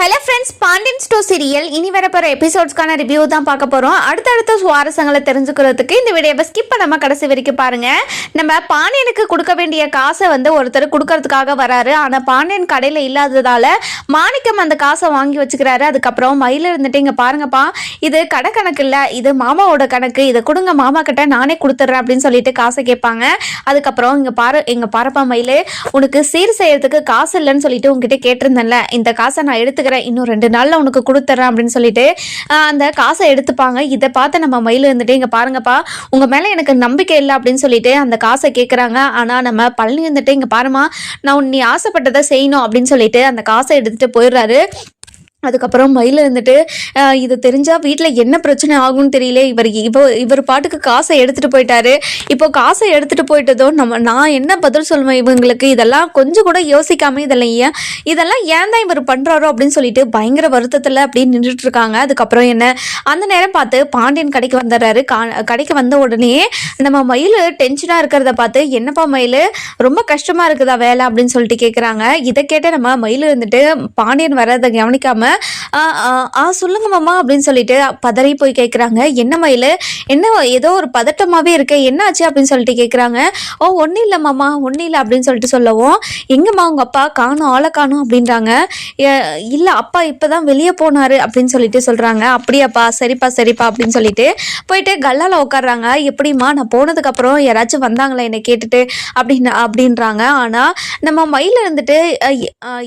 Hello friends Pandian stores serial இனி வரப்போகிற எபிசோட்ஸ்க்கான review தான் பார்க்க போகிறோம் அடுத்தடுத்த சுவாரஸ்யங்களை தெரிஞ்சுக்கிறதுக்கு இந்த வீடியோவை ஸ்கிப் பண்ணாமல் கடைசி வரைக்கும் பாருங்கள் நம்ம பாண்டியனுக்கு கொடுக்க வேண்டிய காசை வந்து ஒருத்தர் கொடுக்கறதுக்காக வராரு. ஆனால் பாண்டியன் கடையில் இல்லாததால் மாணிக்கம் அந்த காசை வாங்கி வச்சுக்கிறாரு. அதுக்கப்புறம் மயில் இருந்துட்டு இங்கே பாருங்கப்பா இது கடை கணக்கு இல்லை இது மாமாவோட கணக்கு. இதை கொடுங்க மாமா கிட்ட நானே கொடுத்துட்றேன் அப்படின்னு சொல்லிட்டு காசை கேட்பாங்க. அதுக்கப்புறம் இங்கே பாரு இங்கே பாருப்பா மயில் உனக்கு சீர் செய்யறதுக்கு காசு இல்லைன்னு சொல்லிட்டு உங்ககிட்ட கேட்டிருந்தேன்ல. இந்த காசை நான் எடுத்துக்கிறேன் இன்னும் ரெண்டு நாளில் உனக்கு கொடுத்துட்றேன் அப்படின்னு சொல்லிட்டு அந்த காசை எடுத்துப்பாங்க. இதை பார்த்து நம்ம மயில் இருந்துட்டு இங்கே பாருங்கப்பா உங்கள் மேலே எனக்கு நம்பிக்கை இல்லை அப்படின்னு சொல்லிட்டு அந்த காசை கேட்குறாங்க ஆனால் நம்ம பழனி இருந்துட்டு இங்கே பாருமா நான் நீ ஆசைப்பட்டதை செய்யணும் அப்படின்னு சொல்லிட்டு அந்த காசை எடுத்துகிட்டு போயிடுறாரு. அதுக்கப்புறம் மயில் இருந்துட்டு இது தெரிஞ்சா வீட்டில் என்ன பிரச்சனை ஆகும்னு தெரியல. இவர் இப்போ இவர் பாட்டுக்கு காசை எடுத்துகிட்டு போயிட்டாரு. இப்போ காசை எடுத்துகிட்டு போயிட்டதோ நம்ம நான் என்ன பதில் சொல்லுவேன் இவங்களுக்கு? இதெல்லாம் கொஞ்சம் கூட யோசிக்காம இதெல்லாம் ஏன் இதெல்லாம் ஏன் தான் இவர் பண்ணுறாரோ அப்படின்னு சொல்லிட்டு பயங்கர வருத்தத்தில் அப்படியே நின்றுட்டு இருக்காங்க. அதுக்கப்புறம் என்ன அந்த நேரம் பார்த்து பாண்டியன் கடைக்கு வந்துடுறாரு. கா கடைக்கு வந்த உடனே நம்ம மயில் டென்ஷனாக இருக்கிறத பார்த்து என்னப்பா மயில் ரொம்ப கஷ்டமாக இருக்குதா வேலை? அப்படின்னு சொல்லிட்டு கேட்குறாங்க இதை கேட்டு நம்ம மயில் இருந்துட்டு பாண்டியன் வர்றதை கவனிக்காம ஆ ஆ, ஆ சொல்லுங்க மாமா அப்படின்னு சொல்லிட்டு பதறி போய் கேட்குறாங்க என்ன மயில்? என்ன ஏதோ ஒரு பதட்டமாகவே இருக்கு? என்னாச்சு அப்படின்னு சொல்லிட்டு கேட்குறாங்க ஓ ஒன்றும் இல்லை மாமா ஒன்றும் இல்லை அப்படின்னு சொல்லிட்டு சொல்லவும் எங்கம்மா உங்கள் அப்பா காணும் ஆளை காணும் அப்படின்றாங்க. இல்லை அப்பா இப்போ தான் வெளியே போனார் அப்படின்னு சொல்லிட்டு சொல்கிறாங்க அப்படியாப்பா சரிப்பா சரிப்பா அப்படின்னு சொல்லிட்டு போயிட்டு கல்லால் உட்காடுறாங்க எப்படிம்மா நான் போனதுக்கப்புறம் யாராச்சும் வந்தாங்களா என்னை கேட்டுட்டு? அப்படின்னு அப்படின்றாங்க. ஆனால் நம்ம மயில் இருந்துட்டு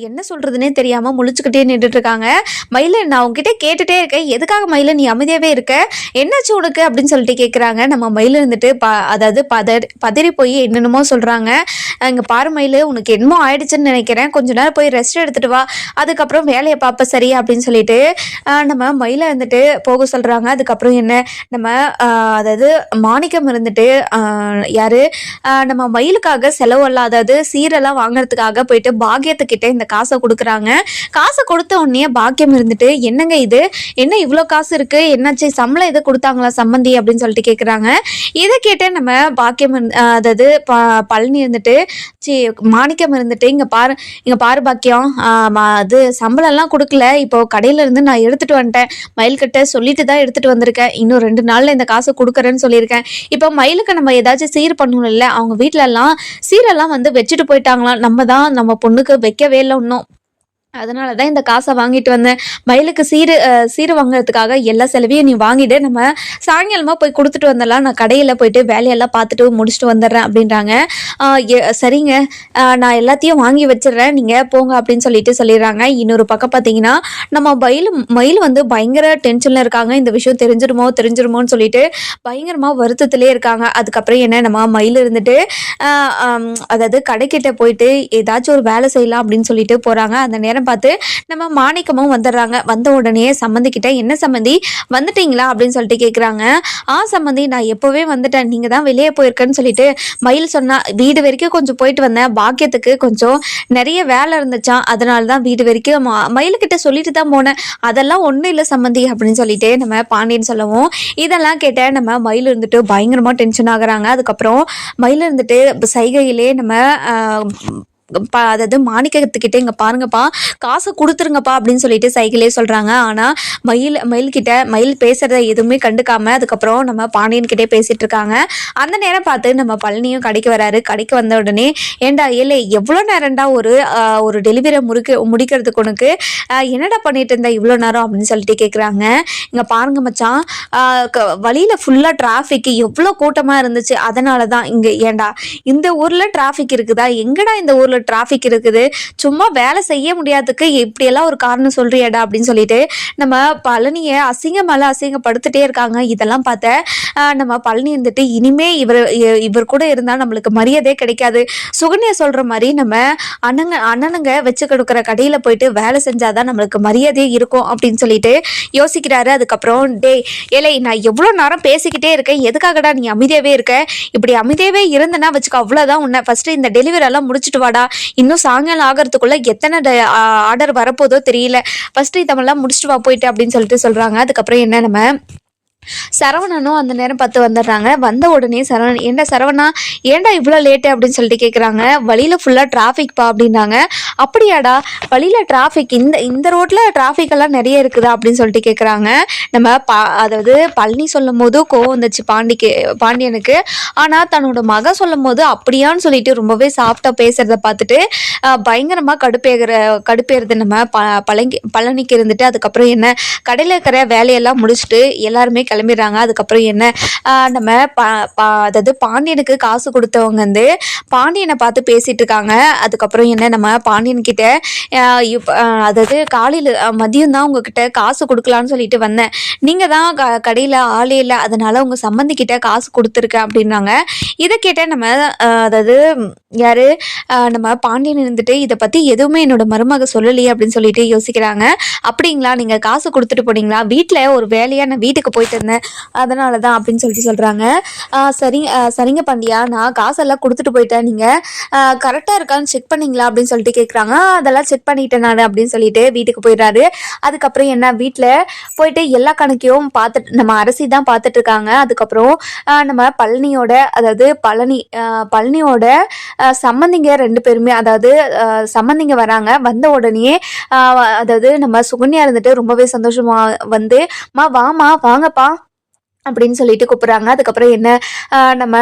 என்ன சொல்கிறதுனே தெரியாமல் முழிச்சுக்கிட்டே நின்றுட்டுருக்காங்க மயில் நான் உங்ககிட்ட கேட்டுட்டே இருக்கேன். எதுக்காக மயில் நீ அமைதியாகவே இருக்க? என்னாச்சு உனக்கு? அப்படின்னு சொல்லிட்டு கேட்குறாங்க நம்ம மயில் இருந்துட்டு ப அதாவது பதறி பதறி போய் என்னென்னமோ சொல்கிறாங்க இங்கே பாரு மயில் உனக்கு என்னமோ ஆயிடுச்சுன்னு நினைக்கிறேன். கொஞ்ச நேரம் போய் ரெஸ்ட் எடுத்துட்டு வா. அதுக்கப்புறம் வேலையை பார்ப்ப சரி அப்படின்னு சொல்லிட்டு நம்ம மயிலை வந்துட்டு போக சொல்கிறாங்க அதுக்கப்புறம் என்ன? நம்ம அதாவது மாணிக்கம் இருந்துட்டு யார்? யாரு நம்ம மயிலுக்காக செலவு அதாவது சீரெல்லாம் வாங்குறதுக்காக போயிட்டு பாக்கியத்துக்கிட்ட இந்த காசை கொடுக்குறாங்க. காசை கொடுத்த உடனே பாக்கியம் இருந்துட்டு என்னங்க இது? என்ன இவ்வளோ காசு இருக்கு? என்னாச்சு? சம்பளம் எது கொடுத்தாங்களா சம்மந்தி அப்படின்னு சொல்லிட்டு கேட்குறாங்க இதை கேட்டு நம்ம பாக்கியம் அதாவது ப பழனி இருந்துட்டு சி மாணிக்கம் இருந்துட்டு இங்கே பாரு இங்கே பாரு பாக்கியம். அது சம்பளம்லாம் கொடுக்கல. இப்போ கடையில இருந்து நான் எடுத்துட்டு வந்துட்டேன். மயில்கிட்ட சொல்லிட்டு தான் எடுத்துட்டு வந்திருக்கேன். இன்னும் ரெண்டு நாளில் இந்த காசை கொடுக்குறேன்னு சொல்லியிருக்கேன். இப்போ மயிலுக்கு நம்ம ஏதாச்சும் சீர் பண்ணணும்ல அவங்க வீட்டிலலாம் சீரெல்லாம் வந்து வச்சுட்டு போயிட்டாங்களாம். நம்ம தான் நம்ம பொண்ணுக்கு வைக்கவே இல்லை இன்னும். அதனால தான் இந்த காசை வாங்கிட்டு வந்தேன் மயிலுக்கு சீரு சீரு வாங்குறதுக்காக எல்லா செலவையும் நீ வாங்கிட்டு நம்ம சாயங்காலமாக போய் கொடுத்துட்டு வந்துடலாம். நான் கடையில் போயிட்டு வேலையெல்லாம் பார்த்துட்டு முடிச்சுட்டு வந்துடுறேன் அப்படின்றாங்க. எ- சரிங்க. நான் எல்லாத்தையும் வாங்கி வச்சிடுறேன். நீங்கள் போங்க அப்படின்னு சொல்லிட்டு சொல்லிடுறாங்க. இன்னொரு பக்கம் பார்த்தீங்கன்னா நம்ம மயில் மயில் வந்து பயங்கர டென்ஷனில் இருக்காங்க. இந்த விஷயம் தெரிஞ்சிருமோ தெரிஞ்சிருமோன்னு சொல்லிட்டு பயங்கரமாக வருத்தத்திலே இருக்காங்க. அதுக்கப்புறம் என்ன நம்ம மயில் இருந்துட்டு அதாவது கடைக்கிட்ட போயிட்டு ஏதாச்சும் ஒரு வேலை செய்யலாம் அப்படின்னு சொல்லிட்டு போகிறாங்க அந்த நேரம் பார்த்து நம்ம மாணிக்கமும் வந்துடுறாங்க. வந்த உடனே சம்மந்திக்கிட்ட என்ன சம்மந்தி? வந்துட்டீங்களா? அப்படின்னு சொல்லிட்டு கேட்குறாங்க ஆ சம்மந்தி நான் எப்போவே வந்துட்டேன். நீங்கள் தான் வெளியே போயிருக்கேன்னு சொல்லிட்டு மயில் சொன்னா வீடு வரைக்கும் கொஞ்சம் போயிட்டு வந்தேன். பாக்கியத்துக்கு கொஞ்சம் நிறைய வேலை இருந்துச்சான் அதனால தான் வீடு வரைக்கும் மயிலுக்கிட்ட சொல்லிட்டு தான் போனேன். அதெல்லாம் ஒன்றும் இல்லை சம்மந்தி அப்படின்னு சொல்லிட்டு நம்ம பாண்டியன் சொல்லவும் இதெல்லாம் கேட்ட நம்ம மயில் இருந்துட்டு பயங்கரமாக டென்ஷன் ஆகுறாங்க. அதுக்கப்புறம் மயில் இருந்துட்டு சைகையிலே நம்ம அதாவது மாணிக்கத்துக்கிட்ட இங்கே பாருங்கப்பா காசை கொடுத்துருங்கப்பா அப்படின்னு சொல்லிட்டு சைக்கிளே சொல்கிறாங்க ஆனால் மயில் மயில்கிட்ட மயில் பேசுகிறத எதுவுமே கண்டுக்காம அதுக்கப்புறம் நம்ம பாண்டியன் கிட்டே இருக்காங்க. அந்த நேரம் பார்த்து நம்ம பழனியும் கடைக்கு வராரு. கடைக்கு வந்த உடனே ஏண்டா இல்லை எவ்வளோ நேரம்டா ஒரு ஒரு டெலிவரியை முறுக்க முடிக்கிறதுக்கு உனக்கு? என்னடா பண்ணிட்டு இருந்தா இவ்வளோ நேரம்? அப்படின்னு சொல்லிட்டு கேட்குறாங்க இங்கே பாருங்க மச்சான் வழியில் க- ஃபுல்லாக டிராஃபிக் எவ்வளோ கூட்டமாக இருந்துச்சு. அதனால தான் இங்கே ஏண்டா இந்த ஊரில் டிராஃபிக் இருக்குதா? எங்கடா இந்த ஊரில் டிராஃபிக் இருக்குது. சும்மா வேலை செய்ய முடியாததுக்கு இப்படியெல்லாம் ஒரு காரணம் சொல்றியாடா அப்படின்னு சொல்லிட்டு நம்ம பழனியை அசிங்க மேலே அசிங்கப்படுத்திட்டே இருக்காங்க. இதெல்லாம் பார்த்த நம்ம பழனி இருந்துட்டு இனிமே இவர் இ- இவர் கூட இருந்தால் நம்மளுக்கு மரியாதையே கிடைக்காது. சுகன்யா சொல்கிற மாதிரி நம்ம அண்ணங்க அண்ணனுங்க வச்சு கொடுக்குற கடையில் போயிட்டு வேலை செஞ்சாதான் நம்மளுக்கு மரியாதையே இருக்கும் அப்படின்னு சொல்லிட்டு யோசிக்கிறாரு. அதுக்கப்புறம் டேய் ஏலே நான் எவ்வளோ நேரம் பேசிக்கிட்டே இருக்கேன். எதுக்காகடா நீ அமைதியாகவே இருக்க? இப்படி அமைதியாகவே இருந்தனா வச்சுக்கோ அவ்வளோதான் உன்னை. ஃபஸ்ட்டு இந்த டெலிவரி எல்லாம் முடிச்சுட்டு வாடா. இன்னும் சாயங்காலம் ஆகிறதுக்குள்ள எத்தனை ஆர்டர் வரப்போதோ தெரியல. ஃபர்ஸ்ட் இதெல்லாம் முடிச்சுட்டு வா போயிட்டு அப்படின்னு சொல்லிட்டு சொல்கிறாங்க அதுக்கப்புறம் என்ன நம்ம சரவணனும் அந்த நேரம் பார்த்து வந்துடுறாங்க. வந்த உடனே சரவணன் ஏண்டா சரவணா ஏன்டா இவ்வளோ லேட்டு அப்படின்னு சொல்லிட்டு கேட்குறாங்க வழியில் ஃபுல்லாக டிராஃபிக்ப்பா அப்படின்னாங்க. அப்படியாடா வழியில் டிராஃபிக் இந்த இந்த ரோட்டில் டிராஃபிக் எல்லாம் நிறைய இருக்குதா? அப்படின்னு சொல்லிட்டு கேட்குறாங்க நம்ம பா அதாவது பழனி சொல்லும் போது கோவம் வந்துச்சு பாண்டிக்கு பாண்டியனுக்கு. ஆனால் தன்னோட மகன் சொல்லும் போது அப்படியான்னு சொல்லிட்டு ரொம்பவே சாஃப்டாக பேசுகிறத பார்த்துட்டு பயங்கரமாக கடுப்பேகிற கடுப்பேறுது நம்ம ப பழங்கி பழனிக்கு இருந்துட்டு அதுக்கப்புறம் என்ன கடையில் இருக்கிற வேலையெல்லாம் முடிச்சுட்டு எல்லாருமே கிளம்பிடுறாங்க. அதுக்கப்புறம் என்ன? நம்ம பா பா அதாவது பாண்டியனுக்கு காசு கொடுத்தவங்க வந்து பாண்டியனை பார்த்து பேசிட்டு இருக்காங்க அதுக்கப்புறம் என்ன? நம்ம பாண்டியன் கிட்ட அதாவது காலையில் மதியம் தான் உங்ககிட்ட காசு கொடுக்கலான்னு சொல்லிட்டு வந்தேன். நீங்கள் தான் க கடையில் ஆளே இல்லை. அதனால உங்கள் சம்மந்தி காசு கொடுத்துருக்கேன் அப்படின்னாங்க. இதை கேட்ட நம்ம அதாவது யார்? நம்ம பாண்டியன் இருந்துட்டு இதை பற்றி எதுவுமே என்னோட மருமக சொல்லலையே அப்படின்னு சொல்லிட்டு யோசிக்கிறாங்க. அப்படிங்களா? நீங்கள் காசு கொடுத்துட்டு போனீங்களா? வீட்டில் ஒரு வேலையாக நான் வீட்டுக்கு போயிட்டு இருந்தேன் அதனால தான் அப்படின்னு சொல்லிட்டு சொல்கிறாங்க சரி சரிங்க பாண்டியா நான் காசெல்லாம் கொடுத்துட்டு போயிட்டேன் நீங்கள் கரெக்டாக இருக்கான்னு செக் பண்ணிங்களா அப்படின்னு சொல்லிட்டு கேட்குறாங்க அதெல்லாம் செக் பண்ணிட்டேன் நான் அப்படின்னு சொல்லிட்டு வீட்டுக்கு போயிடுறாரு. அதுக்கப்புறம் என்ன வீட்டில் போயிட்டு எல்லா கணக்கையும் பார்த்துட்டு நம்ம அரசி தான் பார்த்துட்டு இருக்காங்க. அதுக்கப்புறம் நம்ம பழனியோட அதாவது பழனி பழனியோட சம்மந்திங்க ரெண்டு பேருமே அதாவது சம்மந்திங்க வராங்க. வந்த உடனே அதாவது நம்ம சுகன்யா இருந்துட்டு ரொம்பவே சந்தோஷமா வந்து மா வாமா வாங்கப்பா அப்படின்னு சொல்லிட்டு கூப்பிட்றாங்க. அதுக்கப்புறம் என்ன நம்ம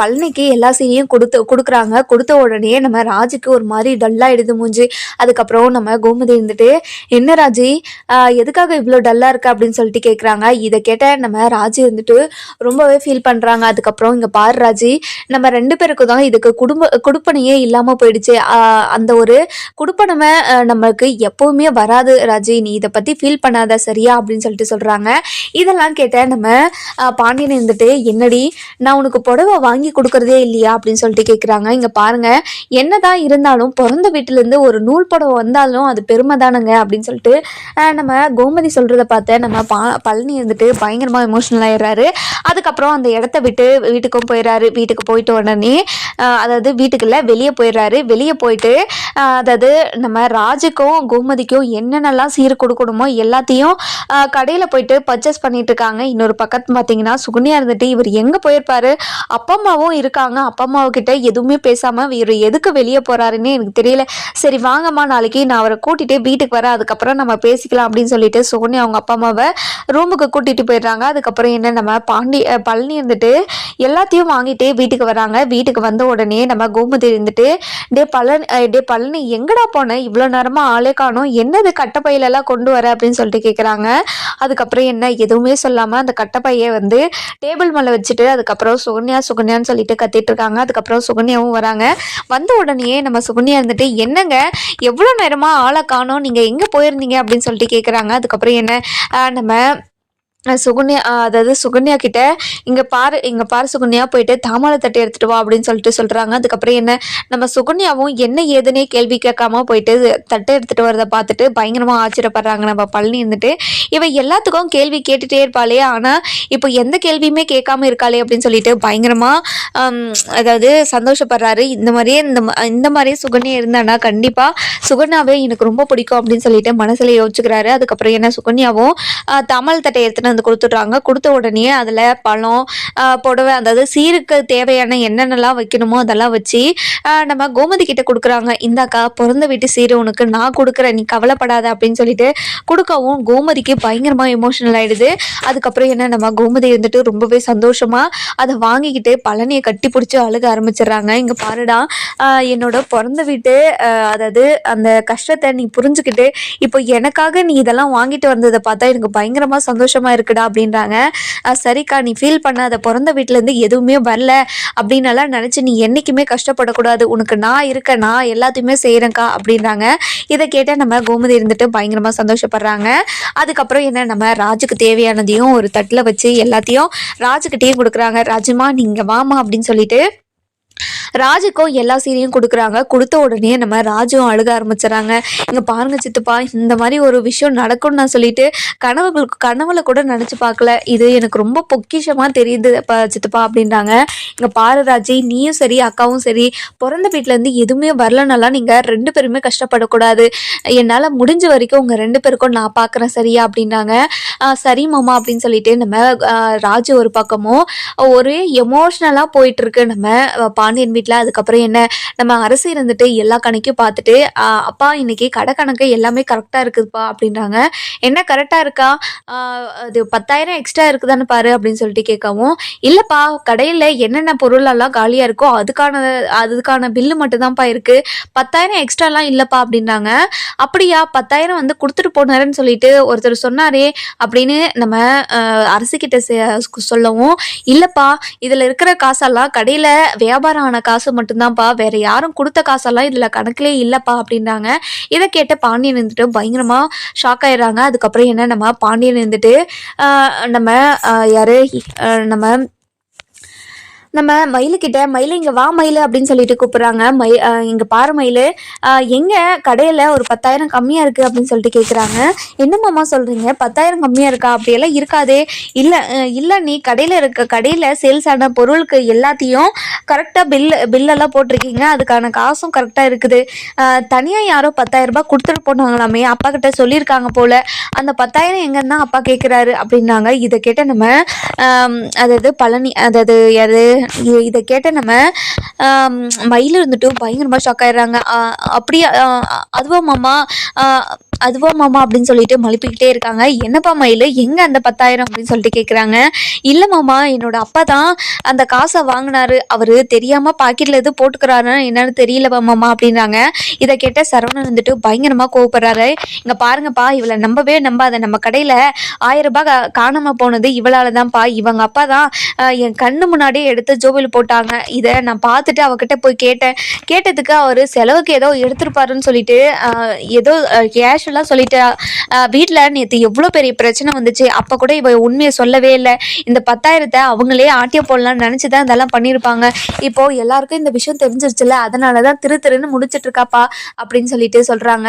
பழனிக்கு எல்லா சீனியும் கொடுத்து கொடுக்குறாங்க. கொடுத்த உடனே நம்ம ராஜுக்கு ஒரு மாதிரி டல்லாக எடுத்து மூஞ்சி. அதுக்கப்புறம் நம்ம கோமதி இருந்துட்டு என்ன ராஜி எதுக்காக இவ்வளோ டல்லாக இருக்கு? அப்படின்னு சொல்லிட்டு கேட்குறாங்க இதை கேட்ட நம்ம ராஜி இருந்துட்டு ரொம்பவே ஃபீல் பண்ணுறாங்க அதுக்கப்புறம் இங்கே பாரு ராஜி நம்ம ரெண்டு பேருக்கும் தான் இதுக்கு குடும்ப குடுப்பனையே இல்லாமல் போயிடுச்சு. அந்த ஒரு குடுப்பனமை நம்மளுக்கு நமக்கு வராது ராஜி. நீ இதை பற்றி ஃபீல் பண்ணாத சரியா? அப்படின்னு சொல்லிட்டு சொல்கிறாங்க இதெல்லாம் கேட்ட நம்ம பாண்டியன் இருந்துட்டு என்னடி நான் உனக்கு புடவை வாங்கி கொடுக்கறதே இல்லையா? அப்படின்னு சொல்லிட்டு கேட்குறாங்க இங்கே பாருங்க என்னதான் இருந்தாலும் பிறந்த வீட்டிலேருந்து ஒரு நூல் புடவை வந்தாலும் அது பெருமை தானுங்க அப்படின்னு சொல்லிட்டு நம்ம கோமதி சொல்கிறத பார்த்து நம்ம பா பழனி இருந்துட்டு பயங்கரமாக எமோஷனல் ஆயிடுறாரு. அதுக்கப்புறம் அந்த இடத்த விட்டு வீட்டுக்கும் போயிடுறாரு. வீட்டுக்கு போயிட்டு உடனே அதாவது வீட்டுக்குள்ள வெளியே போயிடுறாரு. வெளியே போயிட்டு அதாவது நம்ம ராஜுக்கும் கோமதிக்கும் என்னென்னலாம் சீர் கொடுக்கணுமோ எல்லாத்தையும் கடையில் போயிட்டு பர்ச்சேஸ் பண்ணிட்டு இருக்காங்க. இன்னொரு பக்கத்து பார்த்தீங்கன்னா சுகுனியா இருந்துட்டு இவர் எங்கே போயிருப்பாரு? அப்பா அம்மாவும் இருக்காங்க. அப்பா அம்மாவுக்கிட்ட எதுவுமே பேசாமல் இவர் எதுக்கு வெளியே போகிறாருன்னு எனக்கு தெரியல. சரி வாங்கம்மா நாளைக்கு நான் அவரை கூட்டிகிட்டு வீட்டுக்கு வரேன். அதுக்கப்புறம் நம்ம பேசிக்கலாம் அப்படின்னு சொல்லிட்டு சுகன்யா அவங்க அப்பா அம்மாவை ரூமுக்கு கூட்டிகிட்டு போயிடுறாங்க. அதுக்கப்புறம் என்ன நம்ம பாண்டி பழனி இருந்துட்டு எல்லாத்தையும் வாங்கிட்டு வீட்டுக்கு வராங்க. வீட்டுக்கு வந்த உடனே நம்ம கோமதி இருந்துட்டு டே பழனி டே பழனி எங்கடா போனேன் இவ்வளோ நேரமாக ஆளே காணும். என்னது கட்டப்பையிலெல்லாம் கொண்டு வர? அப்படின்னு சொல்லிட்டு கேட்குறாங்க அதுக்கப்புறம் என்ன எதுவுமே சொல்லாமல் அந்த கட்டப்பையை வந்து டேபிள் மேலே வச்சுட்டு அதுக்கப்புறம் சுகன்யா சுகன்யான்னு சொல்லிட்டு கத்திட்டு இருக்காங்க. அதுக்கப்புறம் சுகன்யாவும் வராங்க. வந்த உடனே நம்ம சுகன்யா இருந்துட்டு என்னங்க? எவ்வளோ நேரமாக ஆளை காணும்? நீங்கள் எங்கே போயிருந்தீங்க? அப்படின்னு சொல்லிட்டு கேட்குறாங்க அதுக்கப்புறம் என்ன நம்ம சுகன்யா அதாவது சுகன்யா கிட்ட இங்கே பாரு இங்கே பாரு சுகன்யா போயிட்டு தாமரை தட்டை எடுத்துட்டு வா அப்படின்னு சொல்லிட்டு சொல்கிறாங்க அதுக்கப்புறம் என்ன நம்ம சுகன்யாவும் என்ன ஏதுன்னே கேள்வி கேட்காம போயிட்டு தட்டை எடுத்துகிட்டு வரதை பார்த்துட்டு பயங்கரமாக ஆச்சரியப்படுறாங்க. நம்ம பழனி இருந்துட்டு இவன் எல்லாத்துக்கும் கேள்வி கேட்டுகிட்டே இருப்பாளே ஆனால் இப்போ எந்த கேள்வியுமே கேட்காம இருக்காளே அப்படின்னு சொல்லிட்டு பயங்கரமாக அதாவது சந்தோஷப்படுறாரு. இந்த மாதிரியே இந்த இந்த மாதிரியே சுகன்யா இருந்தானா கண்டிப்பாக சுகன்யாவே எனக்கு ரொம்ப பிடிக்கும் அப்படின்னு சொல்லிட்டு மனசில் யோசிச்சுக்கிறாரு. அதுக்கப்புறம் என்ன சுகன்யாவும் தாமல் தட்டை எடுத்துட்டு வந்து கொடுத்துட்றாங்க. கொடுத்த உடனே அதில் பழம் புடவை அதாவது சீருக்கு தேவையான என்னென்னலாம் வைக்கணுமோ அதெல்லாம் வச்சு நம்ம கோமதி கிட்ட கொடுக்குறாங்க. இந்தாக்கா பிறந்த வீட்டு சீரு உனக்கு நான் கொடுக்குறேன். நீ கவலைப்படாத அப்படின்னு சொல்லிட்டு கொடுக்கவும் கோமதிக்கு பயங்கரமாக எமோஷனல் ஆகிடுது அதுக்கப்புறம் என்ன நம்ம கோமதி இருந்துட்டு ரொம்பவே சந்தோஷமாக அதை வாங்கிக்கிட்டு பழனியை கட்டி பிடிச்சி அழுக ஆரம்பிச்சிடுறாங்க. இங்கே பாருடா என்னோட பிறந்த வீட்டு அதாவது அந்த கஷ்டத்தை நீ புரிஞ்சுக்கிட்டு இப்போ எனக்காக நீ இதெல்லாம் வாங்கிட்டு வந்ததை பார்த்தா எனக்கு பயங்கரமாக சந்தோஷமாக இருக்குடா அப்படின்றாங்க. சரிக்கா நீ ஃபீல் பண்ணாத பிறந்த வீட்டிலேருந்து எதுவுமே வரல அப்படின்னலாம் நினச்சி நீ என்றைக்குமே கஷ்டப்படக்கூடாது. உனக்கு நான் இருக்கேன் நான் எல்லாத்தையுமே செய்கிறேன்க்கா அப்படின்றாங்க. இதை கேட்டால் நம்ம கோமதி இருந்துட்டு பயங்கரமாக சந்தோஷப்படுறாங்க. அதுக்கப்புறம் என்ன நம்ம ராஜுக்கு தேவையானதையும் ஒரு தட்டில் வச்சு எல்லாத்தையும் ராஜுக்கிட்டேயும் கொடுக்குறாங்க. ராஜுமா நீங்கள் வாமா அப்படின்னு சொல்லிட்டு ராஜுக்கும் எல்லா சீரையும் கொடுக்குறாங்க. கொடுத்த உடனே நம்ம ராஜும் அழுக ஆரம்பிச்சிடறாங்க. இங்கே பாருங்க சித்துப்பா இந்த மாதிரி ஒரு விஷயம் நடக்கும்னு நான் சொல்லிட்டு கனவுகளுக்கு கனவுல கூட நினச்சி பார்க்கல. இது எனக்கு ரொம்ப பொக்கிஷமாக தெரியுது சித்துப்பா சித்தப்பா அப்படின்றாங்க. இங்கே பாரு ராஜி நீயும் சரி அக்காவும் சரி பிறந்த வீட்டிலேருந்து எதுவுமே வரலனாலாம் நீங்கள் ரெண்டு பேருமே கஷ்டப்படக்கூடாது. என்னால் முடிஞ்ச வரைக்கும் உங்கள் ரெண்டு பேருக்கும் நான் பார்க்குறேன் சரியா அப்படின்னாங்க சரி மாமா அப்படின்னு சொல்லிட்டு நம்ம ராஜு ஒரு பக்கமும் ஒரே எமோஷ்னலாக போயிட்டுருக்கு நம்ம பா அஹ், பாண்டியன் வீட்டில் அதுக்கப்புறம் என்ன நம்ம அரசு இருந்துட்டு எல்லா கணக்கையும் பார்த்துட்டு அப்பா இன்னைக்கு கடை கணக்கு எல்லாமே கரெக்டாக இருக்குதுப்பா அப்படின்றாங்க. என்ன கரெக்டாக இருக்கா? அது பத்தாயிரம் எக்ஸ்ட்ரா இருக்குதான்னு பாரு அப்படின்னு சொல்லிட்டு கேட்கவும் இல்லைப்பா கடையில் என்னென்ன பொருளெல்லாம் காலியாக இருக்கோ அதுக்கான அதுக்கான பில்லு மட்டும்தான்ப்பா இருக்குது பத்தாயிரம் எக்ஸ்ட்ராலாம் இல்லைப்பா அப்படின்றாங்க. அப்படியா பத்தாயிரம் வந்து கொடுத்துட்டு போனாருன்னு சொல்லிட்டு ஒருத்தர் சொன்னாரே அப்படின்னு நம்ம அஹ், அரசுக்கிட்ட சொல்லவும் இல்லைப்பா இதில் இருக்கிற காசெல்லாம் கடையில் வியாபாரம் ஆன காசு மட்டும்தான்ப்பா வேற யாரும் கொடுத்த காசெல்லாம் இதில் கணக்கிலே இல்லைப்பா அப்படின்றாங்க. இதை கேட்ட பாண்டியன் இருந்துட்டு பயங்கரமாக ஷாக் ஆயிடுறாங்க. அதுக்கப்புறம் என்ன நம்ம பாண்டியன் இருந்துட்டு நம்ம யாரு நம்ம நம்ம மயிலுக்கிட்ட மயில் இங்கே வா மயில் அப்படின்னு சொல்லிட்டு கூப்பிட்றாங்க. மயில் இங்கே பாரு மயில். எங்கே கடையில் ஒரு பத்தாயிரம் கம்மியாக இருக்குது அப்படின்னு சொல்லிட்டு கேட்குறாங்க என்ன சொல்கிறீங்க பத்தாயிரம் கம்மியாக இருக்கா? அப்படியெல்லாம் இருக்காதே. இல்லை இல்லை நீ கடையில் இருக்க கடையில் சேல்ஸ் ஆன பொருளுக்கு எல்லாத்தையும் கரெக்டாக பில்லு பில்லெல்லாம் போட்டிருக்கீங்க. அதுக்கான காசும் கரெக்டாக இருக்குது. தனியாக யாரோ பத்தாயிரம் ரூபாய் கொடுத்துட்டு போனாங்களாமே. அப்பா கிட்ட சொல்லியிருக்காங்க போல். அந்த பத்தாயிரம் எங்கன்னா அப்பா கேட்குறாரு அப்படின்னாங்க. இதை கேட்ட நம்ம அதாவது பழனி அதாவது யாரு இதை கேட்ட நம்ம மயில் இருந்துட்டு பயங்கரமாக ஷாக் ஆயிடுறாங்க. அப்படியே அதுவும் அதுவா மாமா அதுவா மாமா அப்படின்னு சொல்லிட்டு மழுப்பிக்கிட்டே இருக்காங்க. என்னப்பா மயில்? எங்கே அந்த பத்தாயிரம் அப்படின்னு சொல்லிட்டு கேட்குறாங்க இல்லை மாமா என்னோட அப்பா தான் அந்த காசை வாங்கினாரு. அவர் தெரியாமல் பாக்கெட்டில் எது போட்டுக்கிறாருன்னு என்னன்னு தெரியலவா மாமா அப்படின்றாங்க. இதை கேட்ட சரவணன் வந்துட்டு பயங்கரமாக கோவப்படுறாரு. இங்கே பாருங்கப்பா இவளை நம்பவே நம்பாத. நம்ம கடையில் ஆயிரம் ரூபாய் கா- காணாம போனது இவளால் தான்ப்பா இவங்க அப்பா தான் என் கண்ணு முன்னாடியே எடுத்து ஜோபில் போட்டாங்க. இதை நான் பார்த்துட்டு அவகிட்ட போய் கேட்டேன். கேட்டதுக்கு அவர் செலவுக்கு ஏதோ எடுத்திருப்பாருன்னு சொல்லிட்டு ஏதோ கேஷ் கேஷுவலாக சொல்லிட்டு வீட்டில் நேற்று எவ்வளோ பெரிய பிரச்சனை வந்துச்சு. அப்போ கூட இவ உண்மையை சொல்லவே இல்லை. இந்த பத்தாயிரத்தை அவங்களே ஆட்டிய போடலாம்னு நினச்சி தான் இதெல்லாம் பண்ணியிருப்பாங்க. இப்போ எல்லாருக்கும் இந்த விஷயம் தெரிஞ்சிருச்சுல அதனால தான் திரு திருன்னு முடிச்சிட்டு இருக்காப்பா அப்படின்னு சொல்லிட்டு சொல்கிறாங்க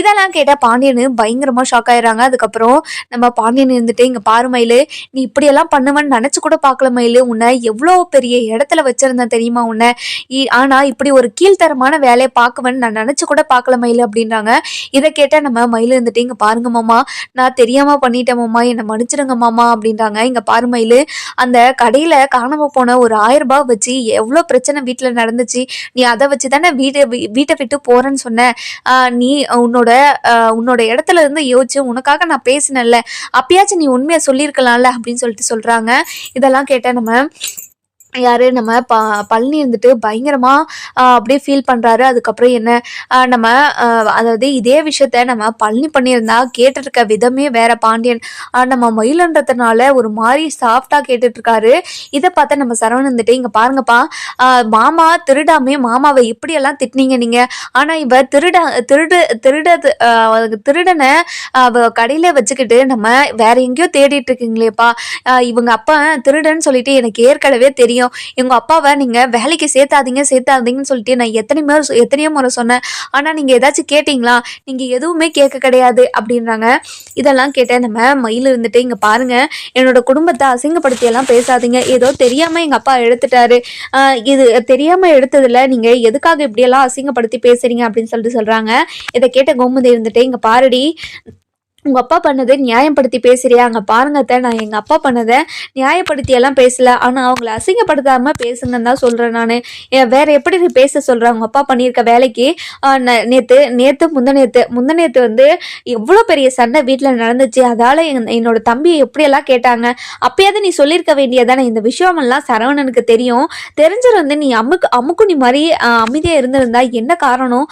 இதெல்லாம் கேட்டால் பாண்டியனு பயங்கரமாக ஷாக் ஆயிடுறாங்க. அதுக்கப்புறம் நம்ம பாண்டியன் இருந்துட்டு இங்கே பாரு மயிலு நீ இப்படியெல்லாம் பண்ணுவேன்னு நினச்சி கூட பார்க்கல மயிலு. உன்னை எவ்வளோ பெரிய இடத்துல வச்சிருந்தேன் தெரியுமா உன்னை? இ- இப்படி ஒரு கீழ்த்தரமான வேலையை பார்க்குவேன்னு நான் நினச்சி கூட பார்க்கல மயில் அப்படின்றாங்க. இதை கேட்டால் நம்ம மயில் இருந்துட்டு இங்கே பாருங்க மாமா. நான் தெரியாமல் பண்ணிட்டேன் மாமா என்னை மன்னிச்சிடுங்க மாமா அப்படின்றாங்க. இங்கே பாரு மயில் அந்த கடையில் காணாம போன ஒரு ஆயிரம் ரூபாய் வச்சு எவ்வளோ பிரச்சனை வீட்டில் நடந்துச்சு. நீ அதை வச்சு தானே வீட்டை வீ- வீட்டை விட்டு போகிறேன்னு சொன்ன. நீ உன்னோட உன்னோட இடத்துல இருந்து யோசிச்சு உனக்காக நான் பேசினேன்ல. அப்பயாச்சும் நீ உண்மையை சொல்லியிருக்கலாம்ல அப்படின்னு சொல்லிட்டு சொல்கிறாங்க இதெல்லாம் கேட்டால் நம்ம யார்? நம்ம ப பழனி இருந்துட்டு பயங்கரமாக அப்படியே ஃபீல் பண்ணுறாரு அதுக்கப்புறம் என்ன? நம்ம அதாவது இதே விஷயத்த நம்ம பழனி பண்ணியிருந்தா கேட்டுட்ருக்க விதமே வேற பாண்டியன். நம்ம மயிலன்றதுனால ஒரு மாதிரி சாஃப்டாக கேட்டுட்ருக்காரு. இதை பார்த்தா நம்ம சரவணன் இருந்துட்டு இங்கே பாருங்கப்பா மாமா திருடாமே மாமாவை இப்படியெல்லாம் திட்டினீங்க நீங்கள் ஆனால் இவ திருட திருடு திருடது திருடனை அவ கடையில் வச்சுக்கிட்டு நம்ம வேற எங்கேயோ தேடிட்டு இருக்கீங்களேப்பா இவங்க அப்பா திருடன்னு சொல்லிட்டு எனக்கு ஏற்கனவே தெரியும் எங்கள் அப்பாவை நீங்க வேலைக்கு சேர்த்தாதீங்க சேர்த்தாதீங்கன்னு சொல்லிட்டு நான் எத்தனை முறை எத்தனையோ முறை சொன்னேன். ஆனா நீங்க ஏதாச்சும் கேட்டீங்களா? நீங்க எதுவுமே கேட்க கிடையாது அப்படின்றாங்க. இதெல்லாம் கேட்டேன் நம்ம மயில் இருந்துட்டு இங்க பாருங்க என்னோட குடும்பத்தை அசிங்கப்படுத்தி எல்லாம் பேசாதீங்க. ஏதோ தெரியாம எங்க அப்பா எடுத்துட்டாரு. இது தெரியாம எடுத்ததுல நீங்க எதுக்காக இப்படியெல்லாம் அசிங்கப்படுத்தி பேசுறீங்க? அப்படின்னு சொல்லிட்டு சொல்றாங்க. இதை கேட்ட கோமுதி இருந்துட்டு இங்க பாருடி உங்கள் அப்பா பண்ணதை நியாயப்படுத்தி பேசுறியா? அங்கே பாருங்கத்தை நான் எங்கள் அப்பா பண்ணதை நியாயப்படுத்தி எல்லாம் பேசல அவங்கள அசிங்கப்படுத்தாமல் பேசுங்கன்னு தான் சொல்கிறேன் நான். வேற எப்படி நீ பேச சொல்கிறேன் உங்கள் அப்பா பண்ணியிருக்க வேலைக்கு நேற்று நேற்று நேத்து நேத்து முந்தநேத்து முந்தநேத்து வந்து எவ்வளோ பெரிய சண்டை வீட்டில் நடந்துச்சு. அதால் என்- என்னோட தம்பியை எப்படியெல்லாம் கேட்டாங்க? அப்பயாவது நீ சொல்லியிருக்க வேண்டியதானே? இந்த விஷயமெல்லாம் சரவணனுக்கு தெரியும். தெரிஞ்சிருந்து நீ அமுக்கு அமுக்கு நீ மாதிரி அமைதியாக இருந்திருந்தா என்ன காரணம்?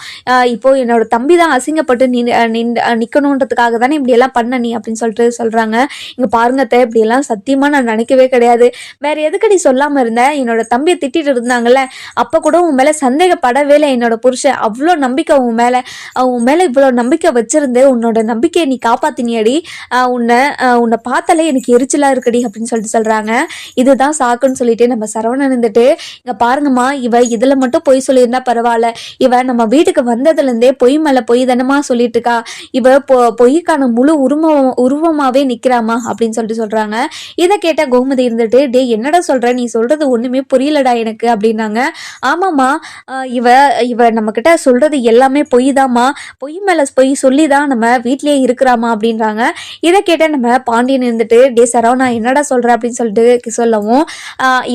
இப்போது என்னோட தம்பி தான் அசிங்கப்பட்டு நின் நின் நிக்கணுன்றதுக்காக தானே இப்படியெல்லாம் பண்ண நீ அப்படின்னு சொல்லிட்டு சொல்கிறாங்க இங்கே பாருங்க அத்தை இப்படியெல்லாம் சத்தியமாக நான் நினைக்கவே கிடையாது. வேற எதுக்கடி சொல்லாமல் இருந்தேன் என்னோட தம்பியை திட்டிட்டு இருந்தாங்கல்ல. அப்போ கூட உன் மேலே சந்தேகப்படவே இல்லை என்னோட புருஷன். அவ்வளோ நம்பிக்கை உன் மேலே. உன் மேலே இவ்வளோ நம்பிக்கை வச்சிருந்து உன்னோட நம்பிக்கையை நீ காப்பாத்தினியடி. ஆஹ் உன்னை உன்னை பார்த்தாலே எனக்கு எரிச்சலாக இருக்குடி அப்படின்னு சொல்லிட்டு சொல்கிறாங்க இதுதான் சாக்குன்னு சொல்லிட்டு நம்ம சரவணன் இருந்துட்டு இங்கே பாருங்கம்மா இவ இதில் மட்டும் பொய் சொல்லியிருந்தா பரவாயில்ல. இவ நம்ம வீட்டுக்கு வந்ததுலேருந்தே பொய் மேலே பொய் தானமா சொல்லிட்டு இருக்கா. இவ பொ பொய்க்கான முழு உருவம் உருவமாகவே நிற்கிறாமா அப்படின்னு சொல்லிட்டு சொல்கிறாங்க இதை கேட்ட கோமதி இருந்துட்டு டே என்னடா சொல்கிற நீ சொல்கிறது ஒன்றுமே புரியலடா எனக்கு அப்படின்னாங்க. ஆமாம்மா. ஆஹ் இவ இவ நம்மக்கிட்ட சொல்கிறது எல்லாமே பொய் தாம்மா பொய் மேலே பொய் சொல்லி தான் நம்ம வீட்லயே இருக்கிறாமா அப்படின்றாங்க. இதை கேட்ட நம்ம பாண்டியன் இருந்துட்டு டே சரவணா என்னடா சொல்கிற அப்படின்னு சொல்லிட்டு சொல்லவும்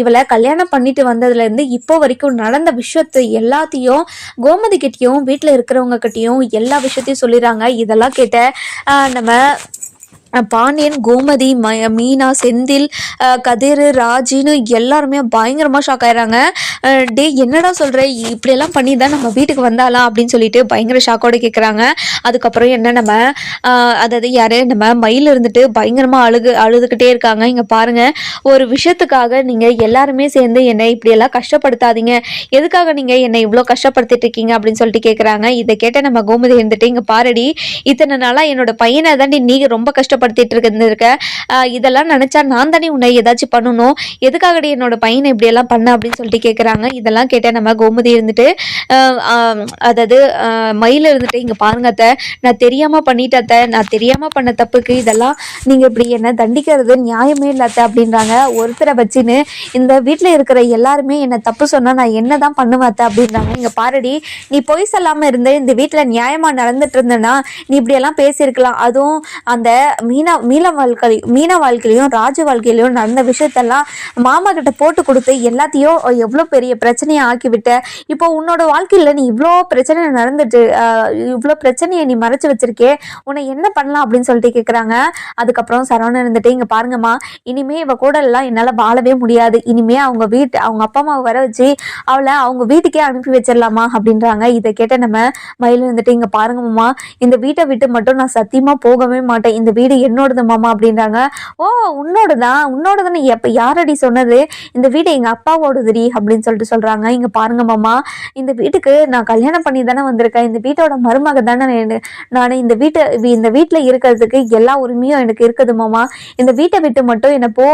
இவளை கல்யாணம் பண்ணிட்டு வந்ததுலேருந்து இப்போ வரைக்கும் நடந்த விஷயத்தை எல்லாத்தையும் கோமதி கிட்டேயும் வீட்டில் இருக்கிறவங்க கிட்டேயும் எல்லா விஷயத்தையும் சொல்லிடுறாங்க. இதெல்லாம் கேட்ட நம்ம பாண்டியன் கோமதி ம மீனா செந்தில் கதிர் ராஜின்னு எல்லாருமே பயங்கரமாக ஷாக் ஆயிடுறாங்க. டே என்னடா சொல்கிற இப்படியெல்லாம் பண்ணி தான் நம்ம வீட்டுக்கு வந்தாலாம் அப்படின்னு சொல்லிட்டு பயங்கர ஷாக்கோட கேட்குறாங்க அதுக்கப்புறம் என்ன நம்ம அதாவது யார்? நம்ம மயில் இருந்துட்டு பயங்கரமாக அழுகு அழுதுகிட்டே இருக்காங்க. இங்கே பாருங்கள் ஒரு விஷயத்துக்காக நீங்கள் எல்லாருமே சேர்ந்து என்னை இப்படியெல்லாம் கஷ்டப்படுத்தாதீங்க. எதுக்காக நீங்கள் என்னை இவ்வளோ கஷ்டப்படுத்திட்டு இருக்கீங்க அப்படின்னு சொல்லிட்டு கேட்குறாங்க இதை கேட்ட நம்ம கோமதி இருந்துட்டு இங்கே பாருடி இத்தனை நாளாக என்னோட பையனை தாண்டி நீங்கள் ரொம்ப கஷ்டப்படுத்திட்டு இருந்திருக்க. இதெல்லாம் நினச்சா நான் தானே உன்னை ஏதாச்சும் பண்ணணும். எதுக்காகடி என்னோட பையனை இப்படியெல்லாம் பண்ண அப்படின்னு சொல்லிட்டு கேட்குறாங்க இதெல்லாம் கேட்டால் நம்ம கோமதி இருந்துட்டு அதாவது ஆஹ் மயில் இருந்துட்டு இங்கே பாருங்க அத்தை நான் தெரியாமல் பண்ணிட்டத்த நான் தெரியாமல் பண்ண தப்புக்கு இதெல்லாம் நீங்கள் இப்படி என்ன தண்டிக்கிறது நியாயமே இல்லாத அப்படின்றாங்க. ஒருத்தரை வச்சுன்னு இந்த வீட்டில் இருக்கிற எல்லாருமே என்னை தப்பு சொன்னால் நான் என்ன தான் பண்ணுவாத்த அப்படின்றாங்க. இங்கே பாருடி நீ பொய் சொல்லாமல் இருந்து இந்த வீட்டில் நியாயமாக நடந்துட்டு இருந்தேன்னா நீ இப்படியெல்லாம் பேசியிருக்கலாம். அதுவும் அந்த மீனா மீன வாழ்க்கை மீனா வாழ்க்கையிலையும் ராஜ வாழ்க்கையிலையும் நடந்த விஷயத்தெல்லாம் மாமா கிட்ட போட்டு கொடுத்து எல்லாத்தையும் எவ்வளோ பெரிய பிரச்சனையை ஆக்கிவிட்ட. இப்போ உன்னோட வாழ்க்கையில் நீ இவ்வளோ பிரச்சனை நடந்துட்டு இவ்வளோ பிரச்சனையை நீ மறைச்சு வச்சிருக்கே. உன்னை என்ன பண்ணலாம் அப்படின்னு சொல்லிட்டு கேட்குறாங்க அதுக்கப்புறம் சரவணன் இருந்துட்டு இங்கே பாருங்கம்மா இனிமே இவ கூட எல்லாம் என்னால் வாழவே முடியாது. இனிமே அவங்க வீட்டு அவங்க அப்பா அம்மாவை வர வச்சு அவளை அவங்க வீட்டுக்கே அனுப்பி வச்சிடலாமா? அப்படின்றாங்க. இதை கேட்ட நம்ம மயில் இருந்துட்டு இங்கே பாருங்கம்மா இந்த வீட்டை விட்டு மட்டும் நான் சத்தியமாக போகவே மாட்டேன். இந்த வீடு என்னோடது மாமா அப்படின்றாங்க. ஓ உன்னோடதான் உன்னோடதுன்னு எப்போ யாரடி சொன்னது? இந்த வீடு எங்கள் அப்பாவோடதுடி அப்படின்னு சொல்லிட்டு சொல்கிறாங்க இங்கே பாருங்க மாமா. இந்த வீட்டுக்கு நான் கல்யாணம் பண்ணி தானே வந்திருக்கேன். இந்த வீட்டோட மருமக தானே நான் இந்த வீட்டை இந்த வீட்டில் இருக்கிறதுக்கு எல்லா உரிமையும் எனக்கு இருக்குது மாமா. இந்த வீட்டை விட்டு மட்டும் என்னை போ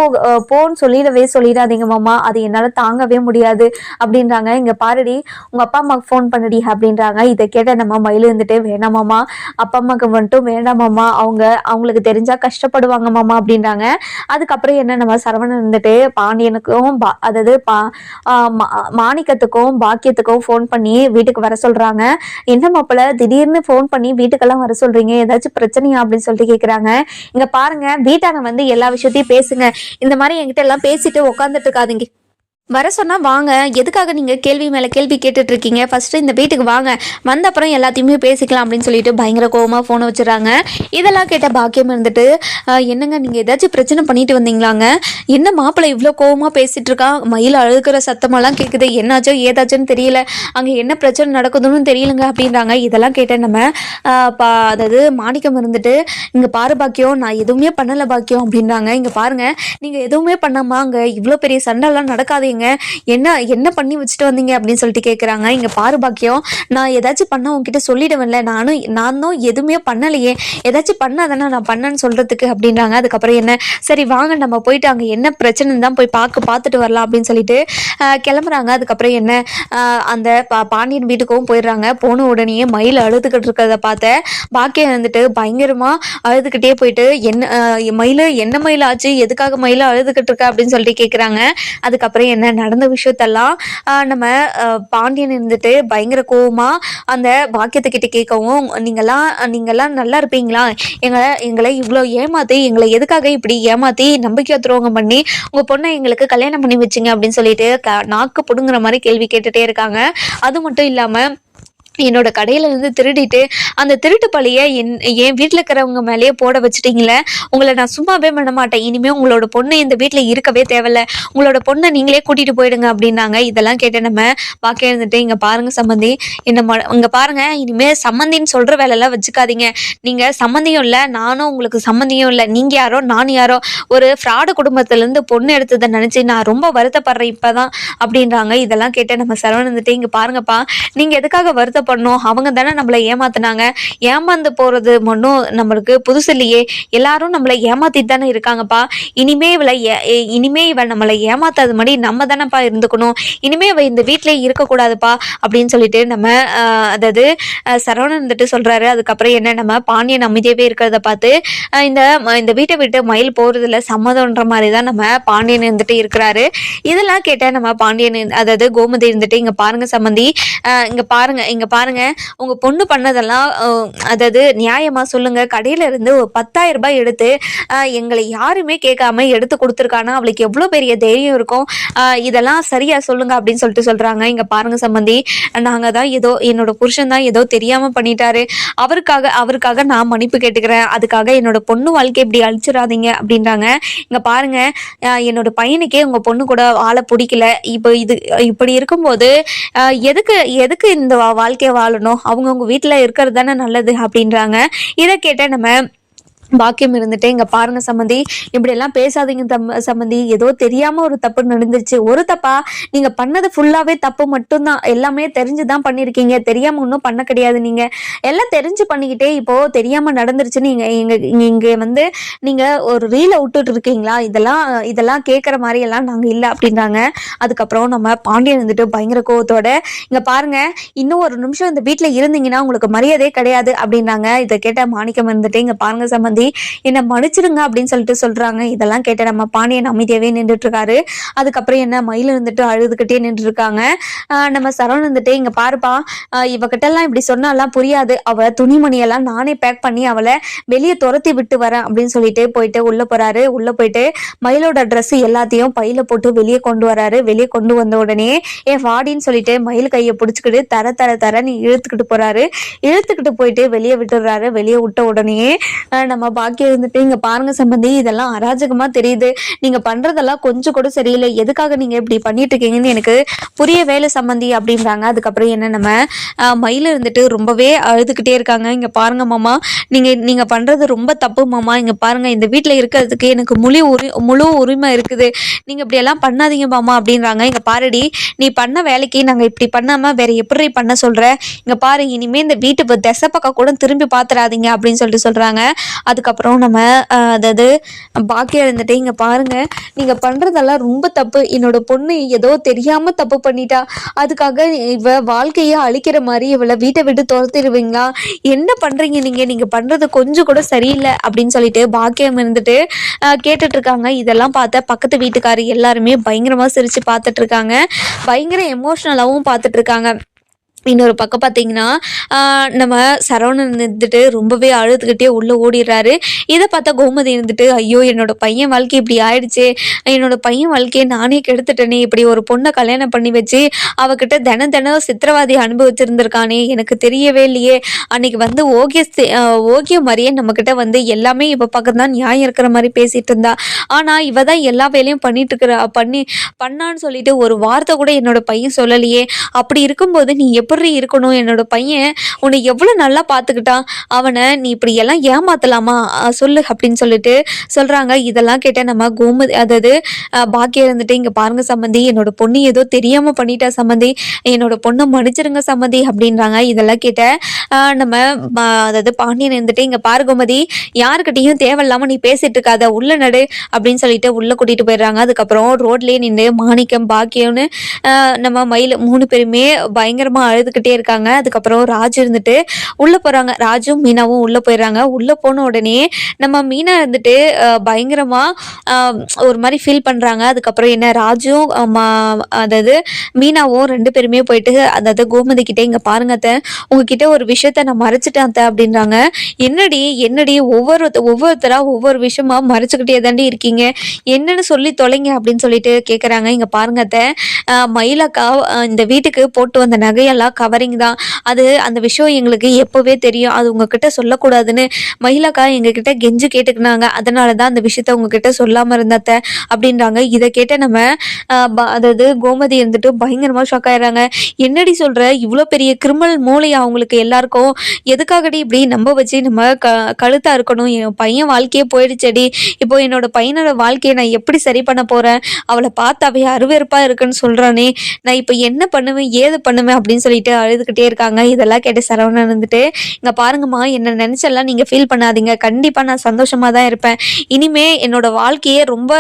போன்னு சொல்லிடவே சொல்லிடாதீங்க மாமா. அது என்னால் தாங்கவே முடியாது அப்படின்றாங்க. இங்கே பாருடி உங்கள் அப்பா அம்மாவுக்கு ஃபோன் பண்ணுடி அப்படின்றாங்க. இதை கேட்ட நம்ம மயில் வேணாமாமா அப்பா அம்மாவுக்கு மட்டும் வேண்டாமாம்மா அவங்க அவங்களுக்கு தெரிஞ்சா கஷ்டப்படுவாங்க மாமா அப்படின்றாங்க. அதுக்கப்புறம் என்ன நம்ம சரவணன் இருந்துட்டு பாண்டியனுக்கும் பா அதாவது பா மா- மாணிக்கத்துக்கும் பாக்கியத்துக்கும் ஃபோன் பண்ணி வீட்டுக்கு வர சொல்றாங்க. என்ன மாப்பிள்ள திடீர்னு ஃபோன் பண்ணி வீட்டுக்கெல்லாம் வர சொல்றீங்க? ஏதாச்சும் பிரச்சனையா அப்படின்னு சொல்லிட்டு கேட்குறாங்க இங்க பாருங்க வீட்டான வந்து எல்லா விஷயத்தையும் பேசுங்க. இந்த மாதிரி என்கிட்ட எல்லாம் பேசிட்டு உட்காந்துட்டு இருக்காதீங்க. வர சொன்னால் வாங்க. எதுக்காக நீங்கள் கேள்வி மேலே கேள்வி கேட்டுட்டு இருக்கீங்க ஃபஸ்ட்டு இந்த வீட்டுக்கு வாங்க. வந்த அப்புறம் எல்லாத்தையுமே பேசிக்கலாம் அப்படின்னு சொல்லிட்டு பயங்கர கோவமாக ஃபோனை வச்சுறாங்க இதெல்லாம் கேட்ட பாக்கியம் இருந்துட்டு என்னங்க நீங்கள் ஏதாச்சும் பிரச்சனை பண்ணிட்டு வந்தீங்களாங்க? என்ன மாப்பிள்ளை இவ்வளோ கோவமாக பேசிகிட்டு இருக்கான் மயில் அழுகிற சத்தமெல்லாம் கேட்குது என்னாச்சோ ஏதாச்சுன்னு தெரியல. அங்கே என்ன பிரச்சனை நடக்குதுன்னு தெரியலங்க அப்படின்றாங்க. இதெல்லாம் கேட்டேன் நம்ம பா அதாவது மாணிக்கம் இருந்துட்டு இங்கே பாரு பாக்கியம் நான் எதுவுமே பண்ணலை பாக்கியம் அப்படின்றாங்க. இங்கே பாருங்கள் நீங்கள் எதுவுமே பண்ணாமல் அங்கே இவ்வளோ பெரிய சண்டைலாம் நடக்காது வந்தீங்க என்ன என்ன பண்ணி வச்சுட்டு வந்தீங்க அப்படின்னு சொல்லிட்டு கேட்குறாங்க இங்கே பாரு பாக்கியம் நான் ஏதாச்சும் பண்ண உங்ககிட்ட சொல்லிடுவேன்ல. நானும் நான் தான் எதுவுமே பண்ணலையே. ஏதாச்சும் பண்ணாதானே நான் பண்ணேன்னு சொல்கிறதுக்கு அப்படின்றாங்க. அதுக்கப்புறம் என்ன சரி வாங்க நம்ம போயிட்டு அங்கே என்ன பிரச்சனைன்னு தான் போய் பார்க்க பார்த்துட்டு வரலாம் அப்படின்னு சொல்லிட்டு கிளம்புறாங்க. அதுக்கப்புறம் என்ன அந்த பா பாண்டியன் வீட்டுக்கும் போயிடுறாங்க. போன உடனே மயில் அழுதுகிட்டு இருக்கிறத பார்த்த பாக்கியம் வந்துட்டு பயங்கரமாக அழுதுகிட்டே போயிட்டு என்ன மயில் என்ன மயில் ஆச்சு? எதுக்காக மயில் அழுதுகிட்டு இருக்க? அப்படின்னு சொல்லிட்டு கேட்குறாங்க அதுக்கப்புறம் என்ன நடந்த விஷயத்தெல்லாம் நம்ம பாண்டியன் இருந்துட்டு பயங்கர கோவமாக அந்த பாக்கியத்துக்கிட்ட கேட்கவும் நீங்கெல்லாம் நீங்கெல்லாம் நல்லா இருப்பீங்களா? எங்களை எங்களை இவ்வளோ ஏமாத்தி எங்களை எதுக்காக இப்படி ஏமாத்தி நம்பிக்கை துரோகம் பண்ணி உங்கள் பொண்ணை எங்களுக்கு கல்யாணம் பண்ணி வச்சிங்க? அப்படின்னு சொல்லிட்டு க நாக்கு பிடுங்குற மாதிரி கேள்வி கேட்டுட்டே இருக்காங்க. அது மட்டும் இல்லாமல் என்னோட கடையில இருந்து திருடிட்டு அந்த திருட்டு பழியை என் என் வீட்டில் இருக்கிறவங்க மேலேயே போட வச்சுட்டிங்களே உங்களை நான் சும்மாவே பண்ண மாட்டேன். இனிமேல் உங்களோட பொண்ணு இந்த வீட்டில் இருக்கவே தேவையில்ல. உங்களோட பொண்ணை நீங்களே கூட்டிட்டு போயிடுங்க அப்படின்னாங்க. இதெல்லாம் கேட்டு நம்ம வாக்கே இருந்துட்டு இங்கே பாருங்க சம்மந்தி என்ன ம இங்கே பாருங்க இனிமேல் சம்மந்தின்னு சொல்கிற வேலையெல்லாம் வச்சுக்காதீங்க. நீங்கள் சம்மந்தியும் இல்லை நானும் உங்களுக்கு சம்மந்தியும் இல்லை. நீங்கள் யாரோ நான் யாரோ ஒரு ஃப்ராடு குடும்பத்துலேருந்து பொண்ணு எடுத்ததை நினச்சி நான் ரொம்ப வருத்தப்படுறேன் இப்போ தான் அப்படின்றாங்க. இதெல்லாம் கேட்டு நம்ம சரவணன் வந்துட்டு இங்கே பாருங்கப்பா. நீங்கள் எதுக்காக பண்ணோம். அவங்க தானே நம்மளை ஏமாத்துனாங்க. ஏமாந்து போகிறது மட்டும் நம்மளுக்கு புதுசு இல்லையே. எல்லாரும் நம்மளை ஏமாத்திட்டு தானே இருக்காங்கப்பா. இனிமே இவளை ஏ- இனிமே இவள் நம்மளை ஏமாத்தாத மாதிரி நம்ம தானேப்பா இருந்துக்கணும். இனிமே இவ இந்த வீட்டிலே இருக்கக்கூடாதுப்பா அப்படின்னு சொல்லிட்டு நம்ம அதாவது சரவணன் வந்துட்டு சொல்றாரு. அதுக்கப்புறம் என்ன நம்ம பாண்டியன் அமைதியாகவே இருக்கிறத பார்த்து இந்த இந்த வீட்டை விட்டு மயில் போறதுல சம்மதம்ன்ற மாதிரி தான் நம்ம பாண்டியன் இருந்துட்டு இருக்கிறாரு. இதெல்லாம் கேட்டால் நம்ம பாண்டியன் அதாவது கோமதி இருந்துட்டு இங்க பாருங்க சம்மந்தி இங்கே இங்க பாருங்க இங்க பாருங்க உங்க பொண்ணு பண்ணதெல்லாம் அதாவது நியாயமா சொல்லுங்க. கடையில இருந்து ஒரு பத்தாயிரம் ரூபாய் எடுத்து எங்களை யாருமே கேட்காம எடுத்து கொடுத்துருக்கானா? அவளுக்கு எவ்வளோ பெரிய தைரியம் இருக்கும்? இதெல்லாம் சரியா சொல்லுங்க அப்படின்னு சொல்லிட்டு சொல்றாங்க. இங்க பாருங்க சம்பந்தி நாங்க தான் ஏதோ என்னோட புருஷன் தான் ஏதோ தெரியாம பண்ணிட்டாரு. அவருக்காக அவருக்காக நான் மன்னிப்பு கேட்டுக்கிறேன். அதுக்காக என்னோட பொண்ணு வாழ்க்கை இப்படி அழிச்சிடாதீங்க அப்படின்றாங்க. இங்க பாருங்க என்னோட பையனுக்கே உங்க பொண்ணு கூட வாழ பிடிக்கல. இப்போ இது இப்படி இருக்கும்போது எதுக்கு எதுக்கு இந்த வாழ்க்கை வாழ்க்கையை வாழணும். அவங்கவுங்க வீட்டில் இருக்கிறது தானே நல்லது அப்படின்றாங்க. இதை கேட்ட நம்ம பாக்கியம் இருந்துட்டு இங்க பாருங்க சம்மந்தி இப்படி எல்லாம் பேசாதீங்க தம் சம்மந்தி ஏதோ தெரியாம ஒரு தப்பு நடந்துருச்சு. ஒரு தப்பா நீங்க பண்ணது ஃபுல்லாவே தப்பு மட்டும்தான். எல்லாமே தெரிஞ்சுதான் பண்ணிருக்கீங்க. தெரியாம ஒன்றும் பண்ண கிடையாது நீங்க. எல்லாம் தெரிஞ்சு பண்ணிக்கிட்டே இப்போ தெரியாம நடந்துருச்சு. நீங்க இங்க இங்க வந்து நீங்க ஒரு ரீலை விட்டுட்டு இருக்கீங்களா? இதெல்லாம் இதெல்லாம் கேட்குற மாதிரி எல்லாம் நாங்க இல்லை அப்படின்றாங்க. அதுக்கப்புறம் நம்ம பாண்டியன் வந்துட்டு பயங்கர கோவத்தோட இங்க பாருங்க இன்னும் ஒரு நிமிஷம் இந்த வீட்டுல இருந்தீங்கன்னா உங்களுக்கு மரியாதையே கிடையாது அப்படின்னாங்க இதை கேட்ட மாணிக்கம் வந்துட்டு இங்க பாருங்க சம்மந்தி சம்பந்தி என்னை மன்னிச்சிடுங்க அப்படின்னு சொல்லிட்டு சொல்றாங்க. இதெல்லாம் கேட்ட நம்ம பாண்டியன் அமைதியாவே நின்றுட்டு இருக்காரு அதுக்கப்புறம் என்ன மயில் இருந்துட்டு அழுதுகிட்டே நின்று இருக்காங்க நம்ம சரவணன் வந்துட்டு இங்க பாருப்பா ஆஹ் இவகிட்ட எல்லாம் இப்படி சொன்னாலாம் புரியாது. அவ துணிமணியெல்லாம் நானே பேக் பண்ணி அவளை வெளியே துரத்தி விட்டு வரேன் அப்படின்னு சொல்லிட்டு போயிட்டு உள்ள போறாரு. உள்ள போயிட்டு மயிலோட Dress எல்லாத்தையும் பையில போட்டு வெளியே கொண்டு வராரு. வெளியே கொண்டு வந்த உடனே ஏன் வாடின்னு சொல்லிட்டு மயில் கையை பிடிச்சிக்கிட்டு தர தர தரன்னு இழுத்துக்கிட்டு போறாரு. இழுத்துக்கிட்டு போயிட்டு வெளியே விட்டுடுறாரு. வெளியே விட்ட உடனே நம்ம நம்ம பாக்கியம் இருந்துட்டு இங்க பாருங்க சம்பந்தி இதெல்லாம் அராஜகமா தெரியுது. நீங்க பண்றதெல்லாம் கொஞ்சம் கூட சரியில்லை. எதுக்காக நீங்க இப்படி பண்ணிட்டு இருக்கீங்கன்னு எனக்கு புரிய வேலை சம்பந்தி அப்படின்றாங்க. அதுக்கப்புறம் என்ன நம்ம ஆஹ் மயில் இருந்துட்டு ரொம்பவே அழுதுகிட்டே இருக்காங்க. இங்க பாருங்க மாமா நீங்க நீங்க பண்றது ரொம்ப தப்பு மாமா. இங்க பாருங்க இந்த வீட்ல இருக்கிறதுக்கு எனக்கு முழு உரி முழு உரிமை இருக்குது. நீங்க இப்படி எல்லாம் பண்ணாதீங்க மாமா அப்படின்றாங்க. இங்க பாருடி நீ பண்ண வேலைக்கு நாங்க இப்படி பண்ணாம வேற எப்படி பண்ண சொல்ற? இங்க பாரு இனிமே இந்த வீட்டு திசை பக்கம் கூட திரும்பி பாத்துறாதீங்க அப்படின்னு சொல்லிட்டு சொல்றாங்க. அதுக்கப்புறம் நம்ம அதாவது பாக்கியம் இருந்துட்டு இங்கே பாருங்க. நீங்கள் பண்றதெல்லாம் ரொம்ப தப்பு. என்னோட பொண்ணு ஏதோ தெரியாமல் தப்பு பண்ணிட்டா. அதுக்காக இவ வாழ்க்கையை அழிக்கிற மாதிரி இவளை வீட்டை விட்டு துரத்திடுவீங்களா? என்ன பண்ணுறீங்க நீங்கள் நீங்கள் பண்றது கொஞ்சம் கூட சரியில்லை அப்படின்னு சொல்லிட்டு பாக்கியம் இருந்துட்டு கேட்டுட்ருக்காங்க. கேட்டுட்டு இருக்காங்க இதெல்லாம் பார்த்த பக்கத்து வீட்டுக்காரர் எல்லாருமே பயங்கரமாக சிரித்து பார்த்துட்டு இருக்காங்க பயங்கர எமோஷ்னலாகவும் பார்த்துட்ருக்காங்க. இன்னொரு பக்கம் பார்த்தீங்கன்னா நம்ம சரவணன் இருந்துட்டு ரொம்பவே அழுதுகிட்டே உள்ளே ஓடிடுறாரு. இதை பார்த்தா கோமதி இருந்துட்டு ஐயோ என்னோட பையன் வாழ்க்கை இப்படி ஆயிடுச்சு. என்னோட பையன் வாழ்க்கையை நானே கெடுத்துட்டேனே. இப்படி ஒரு பொண்ணை கல்யாணம் பண்ணி வச்சு அவகிட்ட தினம் தினம் சித்திரவாதி அனுபவிச்சிருந்திருக்கானே. எனக்கு தெரியவே இல்லையே. அன்னைக்கு வந்து ஓகே ஓகே மாதிரியே நம்மக்கிட்ட வந்து எல்லாமே இப்போ பக்கம் தான் நியாயம் இருக்கிற மாதிரி பேசிட்டு இருந்தா. ஆனால் இவ தான் எல்லா வேலையும் பண்ணிட்டு இருக்கிற. பண்ணி பண்ணான்னு சொல்லிட்டு ஒரு வார்த்தை கூட என்னோட பையன் சொல்லலையே. அப்படி இருக்கும்போது நீ எப்படி இருக்கணும். என்னோட பையன் உன்னை எவ்வளோ நல்லா பார்த்துக்கிட்டான் அவனை நீ இப்படி எல்லாம் ஏமாத்தலாமா? சொல்லு அப்படின்னு சொல்லிட்டு சொல்கிறாங்க இதெல்லாம் கேட்ட நம்ம கோமதி அதாவது பாக்கியம் இருந்துட்டு இங்கே பாருங்க சம்மந்தி என்னோட பொண்ணு ஏதோ தெரியாம பண்ணிட்டா சம்மந்தி. என்னோட பொண்ணை மன்னிச்சிருங்க சம்மந்தி அப்படின்றாங்க. இதெல்லாம் கேட்ட நம்ம அதாவது பாண்டியன் இருந்துட்டு இங்கே பாரு கோமதி யாருக்கிட்டையும் தேவையில்லாமல் நீ பேசிட்டு இருக்காத. உள்ள நடு அப்படின்னு சொல்லிட்டு உள்ள கூட்டிட்டு போயிடுறாங்க. அதுக்கப்புறம் ரோட்லேயே நின்று மாணிக்கம் பாக்கியம்னு நம்ம மயில் மூணு பேருமே பயங்கரமாக அழுதுகிட்டே இருக்காங்க. அதுக்கப்புறம் ராஜு இருந்துட்டு உள்ள போறாங்க. ராஜும் மீனாவும் உள்ள போயிடுறாங்க. உள்ள போன உடனே நம்ம மீனா இருந்துட்டு பயங்கரமாக பயங்கரமா ஒரு மாதிரி ஃபீல் பண்றாங்க. அதுக்கப்புறம் என்ன ராஜும் மா- அதாவது மீனாவும் ரெண்டு பேருமே போயிட்டு அதாவது கோமதி கிட்டே இங்க பாருங்க அத்தை உங்ககிட்ட ஒரு விஷயத்த நான் மறைச்சிட்டேன் அத்தை அப்படின்றாங்க. என்னடி என்னடி ஒவ்வொரு ஒவ்வொருத்தரா ஒவ்வொரு விஷயமா மறைச்சுக்கிட்டே தாண்டி இருக்கீங்க? என்னன்னு சொல்லி தொலைங்க அப்படின்னு சொல்லிட்டு கேக்குறாங்க. இங்க பாருங்க அத்தை மயிலக்கா இந்த வீட்டுக்கு போட்டு வந்த நகையெல்லாம் ஃபுல்லாக கவரிங் தான். அது அந்த விஷயம் எங்களுக்கு எப்போவே தெரியும். அது உங்ககிட்ட சொல்லக்கூடாதுன்னு மகிழாக்கா எங்ககிட்ட கெஞ்சு கேட்டுக்கினாங்க. அதனால தான் அந்த விஷயத்த உங்ககிட்ட சொல்லாமல் இருந்தத்த அப்படின்றாங்க. இதை கேட்ட நம்ம அதாவது கோமதி இருந்துட்டு பயங்கரமாக ஷாக் ஆயிடுறாங்க. என்னடி சொல்கிற இவ்வளோ பெரிய கிரிமினல் மூளை அவங்களுக்கு எல்லாருக்கும்? எதுக்காகடி இப்படி நம்ப வச்சு நம்ம க கழுத்தாக இருக்கணும்? என் பையன் வாழ்க்கையே போயிடுச்சடி. இப்போ என்னோட பையனோட வாழ்க்கையை நான் எப்படி சரி பண்ண போகிறேன் அவளை பார்த்தாவே அருவெருப்பாக இருக்குன்னு சொல்கிறானே நான் இப்போ என்ன பண்ணுவேன்? ஏது பண்ணுவேன்? அப்படின்னு சொல்லி சொல்லிட்டு அழுதுகிட்டே இருக்காங்க. இதெல்லாம் கேட்டு சரவணன் வந்துட்டு இங்கே பாருங்கம்மா என்ன நினச்செல்லாம் நீங்கள் ஃபீல் பண்ணாதீங்க. கண்டிப்பாக நான் சந்தோஷமாக தான் இருப்பேன். இனிமே என்னோட வாழ்க்கையே ரொம்ப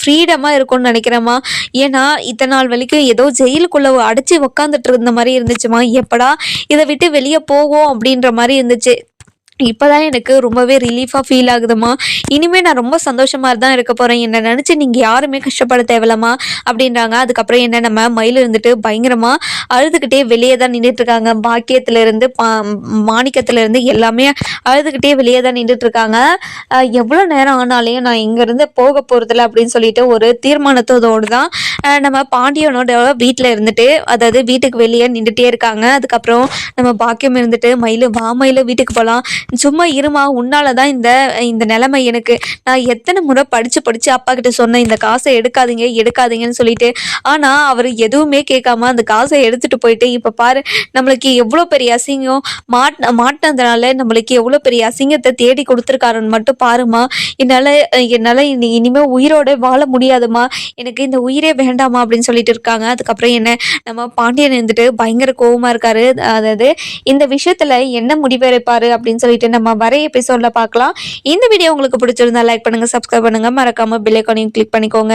ஃப்ரீடமாக இருக்கும்னு நினைக்கிறேம்மா. ஏன்னா இத்தனை நாள் வரைக்கும் ஏதோ ஜெயிலுக்குள்ளே அடைச்சி உக்காந்துட்டு இருந்த மாதிரி இருந்துச்சுமா எப்படா இதை விட்டு வெளியே போவோம்? அப்படின்ற மாதிரி இருந்துச்சு. இப்போதான் எனக்கு ரொம்பவே ரிலீஃபாக ஃபீல் ஆகுதும்மா. இனிமேல் நான் ரொம்ப சந்தோஷமாக தான் இருக்க போகிறேன் என்னை நினச்சி நீங்கள் யாருமே கஷ்டப்பட தேவையில்லம்மா அப்படின்றாங்க. அதுக்கப்புறம் என்ன நம்ம மயில் இருந்துட்டு பயங்கரமாக அழுதுகிட்டே வெளியே தான் நின்றுட்டு இருக்காங்க. இருந்து பா மாணிக்கத்துலேருந்து எல்லாமே அழுதுகிட்டே வெளியே தான் நின்றுட்டு இருக்காங்க. நேரம் ஆனாலையும் நான் இங்கேருந்து போக போகிறதில்ல அப்படின்னு சொல்லிட்டு ஒரு தீர்மானத்தோடு தான் நம்ம பாண்டியனோட வீட்டில் இருந்துட்டு அதாவது வீட்டுக்கு வெளியே நின்றுட்டே இருக்காங்க. அதுக்கப்புறம் நம்ம பாக்கியம் இருந்துட்டு மயில் வா மயில் வீட்டுக்கு போகலாம் சும்மா இருமா உன்னால தான் இந்த இந்த நிலைமை எனக்கு. நான் எத்தனை முறை படிச்சு படிச்சு அப்பா கிட்ட சொன்னேன் இந்த காசை எடுக்காதீங்க எடுக்காதீங்கன்னு சொல்லிட்டு. ஆனா அவர் எதுவுமே கேட்காம அந்த காசை எடுத்துட்டு போயிட்டு இப்ப பாரு நம்மளுக்கு எவ்வளோ பெரிய அசிங்கம். மாட் மாட்டினதுனால நம்மளுக்கு எவ்வளோ பெரிய அசிங்கத்தை தேடி கொடுத்துருக்காருன்னு மட்டும் பாருமா என்னால என்னால இனி இனிமே உயிரோட வாழ முடியாதுமா எனக்கு இந்த உயிரே வேண்டாமா அப்படின்னு சொல்லிட்டு இருக்காங்க. அதுக்கப்புறம் என்ன நம்ம பாண்டியன் இருந்துட்டு பயங்கர கோவமா இருக்காரு. அதாவது இந்த விஷயத்துல என்ன முடிவெடுப்பாரு அப்படின்னு சொல்லி சொல்லிட்டு நம்ம வர எபிசோட்ல பார்க்கலாம். இந்த வீடியோ உங்களுக்கு பிடிச்சிருந்தா லைக் பண்ணுங்க சப்ஸ்கிரைப் பண்ணுங்க. மறக்காம பெல் ஐக்கானையும் கிளிக் பண்ணிக்கோங்க.